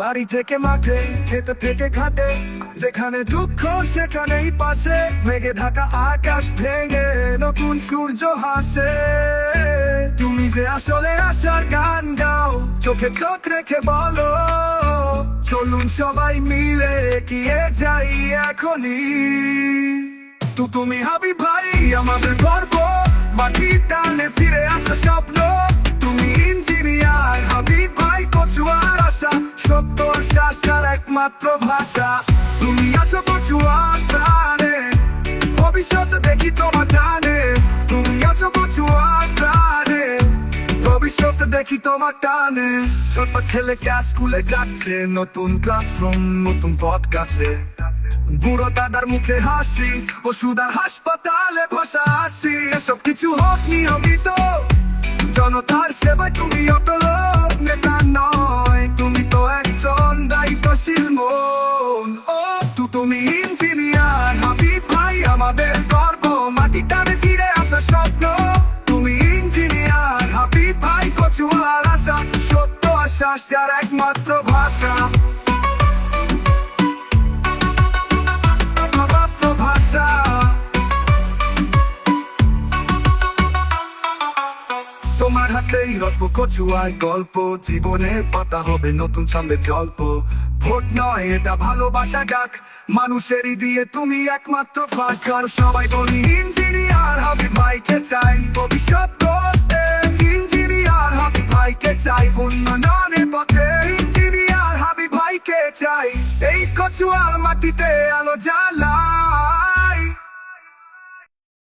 বাড়ি থেকে মাঠে, খেতে থেকে ঘাটে, যেখানে দুঃখ সেখানেই পাশে। মেঘে ঢাকা আকাশ ভেঙে নতুন সূর্য হাসে তুমি যে আসলে আসার গান গাও, চোখে চোখ রেখে বলো, চলুন সবাই মিলে এগিয়ে যাই এখনই? তো তুমি হাবি ভাই, আমাদের গর্ব। মাটি টানে ফিরে আসা স্বপ্ন। তুমি ইঞ্জিনিয়ার, হাবি ভাই, কচুয়ার আশা। সত্য শাসার একমাত্র ভাষা। তুমি আছো কচুয়ার প্রাণে। ভবিষ্যৎ দেখি তোমার টানে। তুমি আছো কচুয়ার প্রাণে। ভবিষ্যৎ দেখি তোমার টানে। ছোট ছেলেটা স্কুলে যাচ্ছে, নতুন ক্লাসরুম নতুন পথ কাছে। বুড়ো দাদার মুখে হাসি, ওষুধার হাসপাতালে বসা হাসি। এসব কিছু হোক নিয়মিত, জনতার সেবায় তুমি অটল, নেতা নয়, তুমি তো একজন দায়িত্বশীল মন। ও, তু তুমি ইঞ্জিনিয়ার, হাবিব ভাই আমাদের গর্ব মাটি টানে ফিরে আসা স্বপ্ন। তুমি ইঞ্জিনিয়ার, হাবিব ভাই কচুয়ার আশা, সত্য আশ্বাস যার একমাত্র ভাষা। তোমার হাতেই রচব কচুয়ার গল্প। জীবনের পাতা হবে নতুন ছন্দের জল্প। ভোট নয়, এটা ভালোবাসা ডাক। মানুষেরই দিয়ে তুমি একমাত্র ফাঁক। আর সবাই বলি, ইঞ্জিনিয়ার হবে ভাইকে চাই। ভবিষ্যৎ করতে ইঞ্জিনিয়ার হবে ভাইকে চাই। উন্নয়নের পথে ইঞ্জিনিয়ার হাবি ভাইকে চাই। এই কচুয়ার মাটিতে আলো জ্বালা।